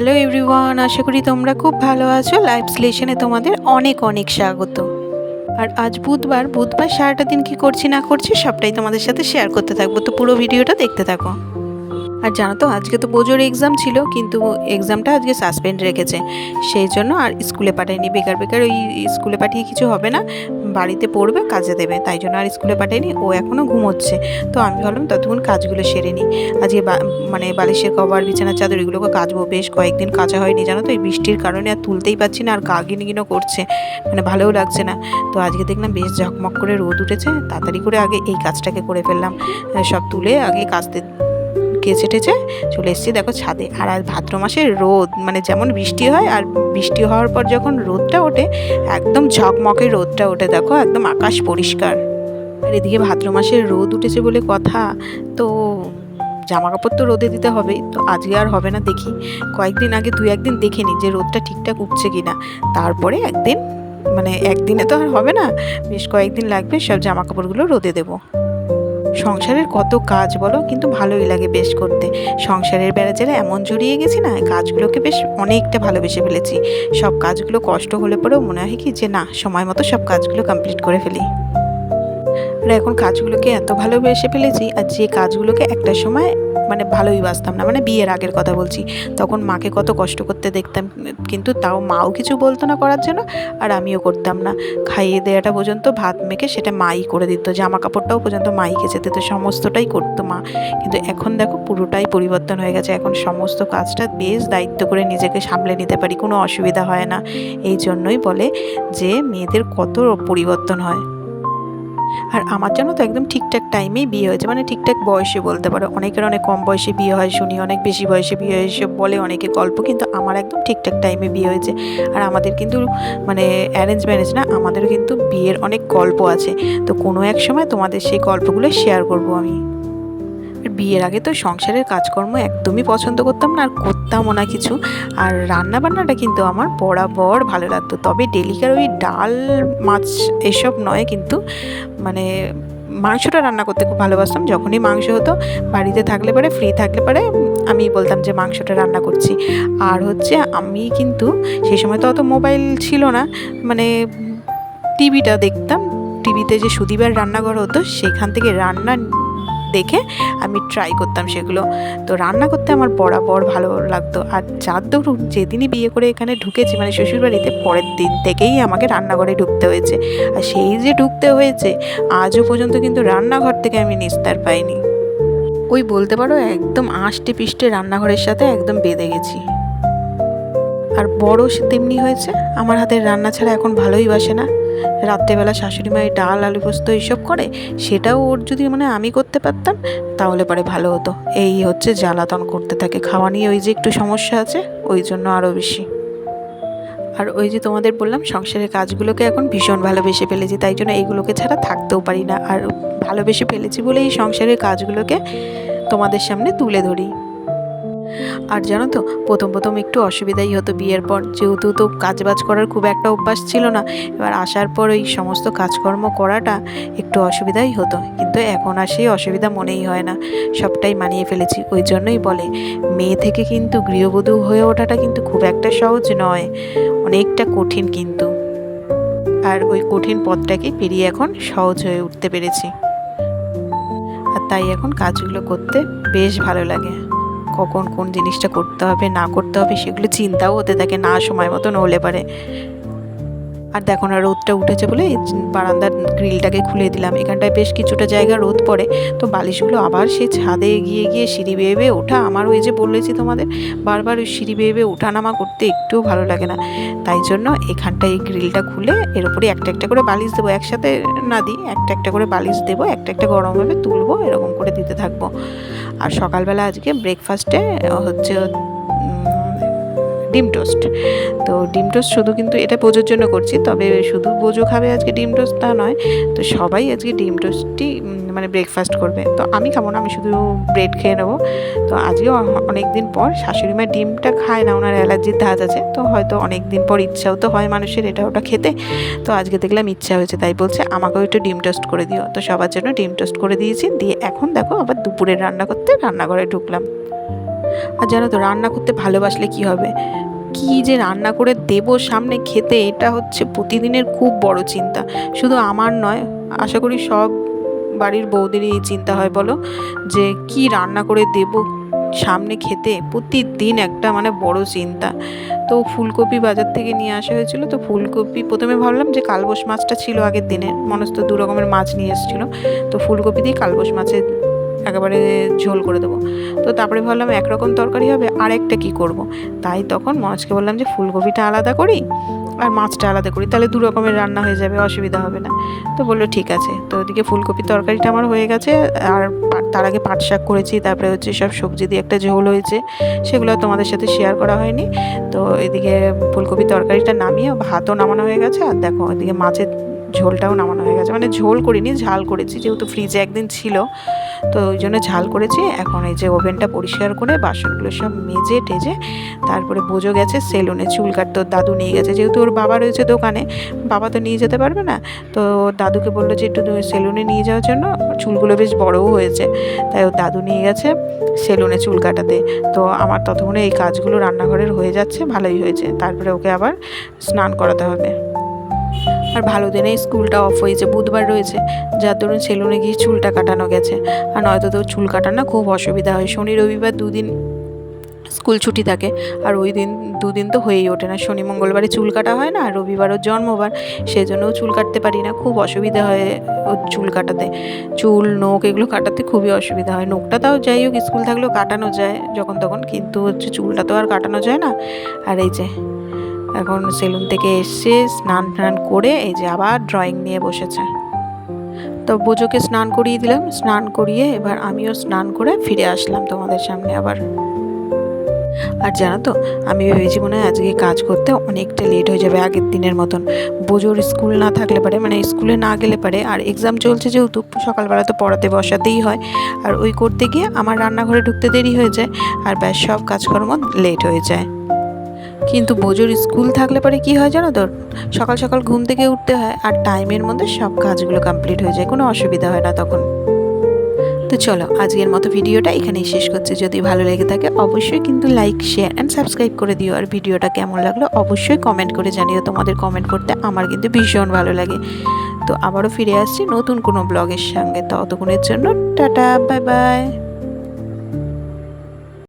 Hello everyone, আশা করি তোমরা খুব ভালো আছো। লাইভ স্লেশনে তোমাদের অনেক অনেক স্বাগত। আর আজ বুধবার বুধবার সারাটা দিন কি করছি না করছি সবটাই তোমাদের সাথে শেয়ার করতে থাকব। তো পুরো ভিডিওটা দেখতে থাকো। আর জানো তো, আজকে তো বোঝোর এক্সাম ছিল, কিন্তু এক্সামটা আজকে সাসপেন্ড রেখেছে। সেই জন্য আর স্কুলে পাঠায়নি। বেকার বেকার ওই স্কুলে পাঠিয়ে কিছু হবে না, বাড়িতে পড়বে, কাজে দেবে। তাই জন্য আর স্কুলে পাঠায়নি, ও এখনও ঘুমোচ্ছে। তো আমি ভাবলাম, ততক্ষণ কাজগুলো সেরে নিই। আজকে মানে বালিশের কভার, বিছানার চাদর, এগুলোকে কাচবো। বেশ কয়েকদিন কাচা হয়নি, জানো তো, এই বৃষ্টির কারণে আর তুলতেই পারছি না, আর গা গিনগিনও করছে। মানে ভালোও লাগছে না। তো আজকে দেখলাম, বেশ ঝকমক করে রোদ উঠেছে। তাড়াতাড়ি করে আগে এই কাজটাকে করে ফেললাম। সব তুলে আগে কাচতে কেচে টেচে চলে এসেছি, দেখো ছাদে। আর আজ ভাদ্র মাসের রোদ মানে যেমন বৃষ্টি হয়, আর বৃষ্টি হওয়ার পর যখন রোদটা ওঠে, একদম ঝকমকে রোদটা ওঠে, দেখো, একদম আকাশ পরিষ্কার। আর এদিকে ভাদ্র মাসের রোদ উঠেছে বলে কথা, তো জামা কাপড় তো রোদে দিতে হবেই তো আজকে আর হবে না, দেখি। কয়েকদিন আগে দু একদিন দেখে নিই যে রোদটা ঠিকঠাক উঠছে কি না তারপরে একদিন মানে একদিনে তো আর হবে না, বেশ কয়েকদিন লাগবে সব জামা কাপড়গুলো রোদে দেবো। সংসারের কত কাজ বলো, কিন্তু ভালোই লাগে বেশ করতে। সংসারের বেড়াজারে এমন জড়িয়ে গেছি না কাজগুলোকে বেশ অনেকটা ভালোবেসে ফেলেছি। সব কাজগুলো কষ্ট হলে পরেও মনে হয় কি যে না, সময় মতো সব কাজগুলো কমপ্লিট করে ফেলি। আর এখন কাজগুলোকে এত ভালোবেসে ফেলেছি আর যে কাজগুলোকে একটা সময় মানে ভালোই বাসতাম না মানে বিয়ের আগের কথা বলছি। তখন মাকে কত কষ্ট করতে দেখতাম, কিন্তু তাও মাও কিছু বলতো না করার জন্য, আর আমিও করতাম না। খাইয়ে দেওয়াটা পর্যন্ত ভাত মেখে সেটা মাই করে দিত জামা কাপড়টাও পর্যন্ত মাই কেচে দিত সমস্তটাই করতো মা। কিন্তু এখন দেখো পুরোটাই পরিবর্তন হয়ে গেছে, এখন সমস্ত কাজটা বেশ দায়িত্ব করে নিজেকে সামলে নিতে পারি, কোনো অসুবিধা হয় না। এই জন্যই বলে যে মেয়েদের কত পরিবর্তন হয়। আর আমার জন্য তো একদম ঠিকঠাক টাইমেই বিয়ে হয়েছে মানে ঠিকঠাক বয়সে বলতে পারো। অনেকের অনেক কম বয়সে বিয়ে হয়, শুনি অনেক বেশি বয়সে বিয়ে হয়, এসব বলে অনেকে গল্প, কিন্তু আমার একদম ঠিকঠাক টাইমে বিয়ে হয়েছে। আর আমাদের কিন্তু মানে অ্যারেঞ্জ ম্যারেজ না আমাদের কিন্তু বিয়ের অনেক গল্প আছে। তো কোনো এক সময় তোমাদের সেই গল্পগুলো শেয়ার করব আমি। বিয়ের আগে তো সংসারের কাজকর্ম একদমই পছন্দ করতাম না, আর করতামও না কিছু। আর রান্না বান্নাটা কিন্তু আমার বরাবর ভালো লাগতো। তবে ডেলিকার ওই ডাল, মাছ এসব নয় কিন্তু মানে মাংসটা রান্না করতে খুব ভালোবাসতাম। যখনই মাংস হতো, বাড়িতে থাকলে পরে ফ্রি থাকলে পরে, আমি বলতাম যে মাংসটা রান্না করছি। আর হচ্ছে আমি কিন্তু সেই সময় তো অত মোবাইল ছিল না মানে টিভিটা দেখতাম। টিভিতে যে সুদীপার রান্নাঘর হতো, সেখান থেকে রান্না দেখে আমি ট্রাই করতাম সেগুলো। তো রান্না করতে আমার বরাবর ভালো লাগতো। আর দরুন যেদিনই বিয়ে করে এখানে ঢুকেছি মানে শ্বশুরবাড়িতে পরের দিন থেকেই আমাকে রান্নাঘরে ঢুকতে হয়েছে। আর সেই যে ঢুকতে হয়েছে, আজও পর্যন্ত কিন্তু রান্নাঘর থেকে আমি নিস্তার পাইনি। ওই বলতে পারো একদম আষ্টে পিষ্টে রান্নাঘরের সাথে একদম বেঁধে গেছি। আর বড় তেমনি হয়েছে। আমার হাতের রান্না ছাড়া এখন ভালোই বাসে না। রাত্রেবেলা শাশুড়ি মায়ের ডাল, আলু পোস্ত এইসব করে, সেটাও ওর যদি মানে আমি করতে পারতাম, তাহলে পরে ভালো হতো। এই হচ্ছে জ্বালাতন করতে থাকে। খাওয়া নিয়ে ওই যে একটু সমস্যা আছে, ওই জন্য আরও বেশি। আর ওই যে তোমাদের বললাম, সংসারের কাজগুলোকে এখন ভীষণ ভালোবেসে ফেলেছি, তাই জন্য এইগুলোকে ছাড়া থাকতেও পারি না। আর ভালোবেসে ফেলেছি বলে এই সংসারের কাজগুলোকে তোমাদের সামনে তুলে ধরি। আর জানো তো, প্রথম প্রথম একটু অসুবিধাই হতো বিয়ের পর। যেহেতু তো কাজবাজ করার খুব একটা অভ্যাস ছিল না, এবার আসার পর ওই সমস্ত কাজকর্ম করাটা একটু অসুবিধাই হতো। কিন্তু এখন আর সেই অসুবিধা মনেই হয় না, সবটাই মানিয়ে ফেলেছি। ওই জন্যই বলে, মেয়ে থেকে কিন্তু গৃহবধূ হয়ে ওঠাটা কিন্তু খুব একটা সহজ নয়, অনেকটা কঠিন কিন্তু। আর ওই কঠিন পথটাকে পেরিয়ে এখন সহজ হয়ে উঠতে পেরেছি। আর তাই এখন কাজগুলো করতে বেশ ভালো লাগে। কখন কোন জিনিসটা করতে হবে, না করতে হবে, সেগুলো চিন্তাও হতে থাকে, না সময় মতন হলে পারে। আর দেখো না, রোদটা উঠেছে বলে বারান্দার গ্রিলটাকে খুলে দিলাম। এখানটায় বেশ কিছুটা জায়গা রোদ পড়ে, তো বালিশগুলো আবার সেই ছাদে গিয়ে গিয়ে সিঁড়ি বেয়ে বেয়ে ওঠা। আমার ওই যে বলেছি তোমাদের, বারবার ওই সিঁড়ি বেয়ে বেয়ে ওঠা নামা করতে একটুও ভালো লাগে না। তাই জন্য এখানটায় এই গ্রিলটা খুলে এর উপরে একটা একটা করে বালিশ দেবো একসাথে, না দিই, একটা একটা করে বালিশ দেবো, একটা একটা গরম হবে তুলবো, এরকম করে দিতে থাকব। আর সকালবেলা আজকে ব্রেকফাস্টে হচ্ছে ডিম টোস্ট তো ডিম টোস্ট শুধু কিন্তু এটা বোঝোর জন্য করছি, তবে শুধু বোঝো খাবে আজকে ডিম টোস্ট তা নয়। তো সবাই আজকে ডিম টোস্টই মানে ব্রেকফাস্ট করবে। তো আমি খাব না, আমি শুধু ব্রেড খেয়ে নেব। তো আজকেও অনেক দিন পর শাশুড়ি মা ডিমটা খায় না, ওনার অ্যালার্জির ধাজ আছে। তো হয়তো অনেক দিন পর ইচ্ছাও তো হয় মানুষের এটা ওটা খেতে। তো আজকে দেখলাম ইচ্ছা হয়েছে, তাই বলছে আমাকেও একটু ডিম টোস্ট করে দিও। তো সবার জন্য ডিম টোস্ট করে দিয়েছি। দিয়ে এখন দেখো আবার দুপুরের রান্না করতে রান্নাঘরে ঢুকলাম। আর জানো তো, রান্না করতে ভালোবাসলে কি হবে? কি যে রান্না করে দেব সামনে খেতে, এটা হচ্ছে প্রতিদিনের খুব বড় চিন্তা। শুধু আমার নয়, আশা করি সব বাড়ির বৌদেরই এই চিন্তা হয় বলো? যে কি রান্না করে দেব সামনে খেতে? প্রতিদিন একটা মানে বড় চিন্তা। তো ফুলকপি বাজার থেকে নিয়ে আসা হয়েছিল, তো ফুলকপি প্রথমে ভাবলাম যে কালবোস মাছটা ছিল আগের দিনে। মনস্থ দু রকমের মাছ নিয়ে এসেছিল। তো ফুলকপি দিয়ে কালবোস মাছের একেবারে ঝোল করে দেবো। তো তারপরে ভাবলাম একরকম তরকারি হবে আর একটা কী করব। তাই তখন মনোজকে বললাম যে ফুলকপিটা আলাদা করি আর মাছটা আলাদা করি, তাহলে দু রকমের রান্না হয়ে যাবে, অসুবিধা হবে না। তো বলল, ঠিক আছে। তো ওদিকে ফুলকপির তরকারিটা আমার হয়ে গেছে আর তার আগে পাট শাক করেছি, তারপরে হচ্ছে সব সবজি দিয়ে একটা ঝোল হয়েছে, সেগুলো তোমাদের সাথে শেয়ার করা হয়নি। তো এদিকে ফুলকপি তরকারিটা নামিয়ে ভাতও নামানো হয়ে গেছে, আর দেখো এদিকে মাছের ঝোলটাও নামানো হয়ে গেছে। মানে ঝোল করিনি, ঝাল করেছি, যেহেতু ফ্রিজে একদিন ছিল। তো ওই জন্য ঝাল করেছি। এখন এই যে ওভেনটা পরিষ্কার করে বাসনগুলো সব মেজে টেজে তারপরে বোঝো গেছে সেলুনে চুল কাটতে ওর দাদু নিয়ে গেছে। যেহেতু ওর বাবা রয়েছে দোকানে, বাবা তো নিয়ে যেতে পারবে না। তো দাদুকে বলল যে একটু সেলুনে নিয়ে যাওয়ার জন্য, চুলগুলো বেশ বড়ও হয়েছে। তাই ওর দাদু নিয়ে গেছে সেলুনে চুল কাটাতে তো আমার ততক্ষণে এই কাজগুলো রান্নাঘরের হয়ে যাচ্ছে, ভালোই হয়েছে। তারপরে ওকে আবার স্নান করাতে হবে। আর ভালো দিনে স্কুলটা অফ হয়েছে বুধবার রয়েছে। যার দরুন সেলুনে গিয়ে চুলটা কাটানো গেছে। আর নয়তো তো চুল কাটানো খুব অসুবিধা হয়। শনি রবিবার দুদিন স্কুল ছুটি থাকে। আর ওই দিন দুদিন তো হয়েই ওঠে না। শনি মঙ্গলবারে চুল কাটা হয় না, আর রবিবার ওর জন্মবার। সেই জন্যও চুল কাটতে পারি না। খুব অসুবিধা হয় ওর চুল কাটাতে। চুল, নোখ এগুলো কাটাতে খুবই অসুবিধা হয়। নোখটা তাও যাই হোক, স্কুল থাকলেও কাটানো যায় যখন তখন। কিন্তু হচ্ছে চুলটা তো আর কাটানো যায় না। আর এই যে এখন সেলুন থেকে এসে স্নান টান করে এই যে আবার ড্রয়িং নিয়ে বসেছে। তো বোজোকে স্নান করিয়ে দিলাম, স্নান করিয়ে এবার আমিও স্নান করে ফিরে আসলাম তোমাদের সামনে আবার। আর জানো তো, আমি ভেবেছি মনে হয় আজকে কাজ করতে অনেকটা লেট হয়ে যাবে আগের দিনের মতন। বোজোর স্কুল না থাকলে পারে মানে স্কুলে না গেলে পারে, আর এক্সাম চলছে যেহেতু, সকালবেলা তো পড়াতে বসাতেই হয়। আর ওই করতে গিয়ে আমার রান্নাঘরে ঢুকতে দেরি হয়ে যায়, আর ব্যাস সব কাজকর্ম লেট হয়ে যায়। কিন্তু বোজোর স্কুল থাকলে পরে কি হয় জানো তো সকাল সকাল ঘুম থেকে উঠতে হয় আর টাইমের মধ্যে সব কাজগুলো কমপ্লিট হয়ে যায়, কোনো অসুবিধা হয় না তখন। তো চলো, আজকের মতো ভিডিওটা এখানেই শেষ করছি। যদি ভালো লেগে থাকে অবশ্যই কিন্তু লাইক শেয়ার অ্যান্ড সাবস্ক্রাইব করে দিও। আর ভিডিওটা কেমন লাগল অবশ্যই কমেন্ট করে জানিও। তোমাদের কমেন্ট করতে আমার কিন্তু ভীষণ ভালো লাগে। তো আবারও ফিরে আসছি নতুন কোনো ব্লগের সঙ্গে। ততক্ষণের জন্য টাটা বাই বাই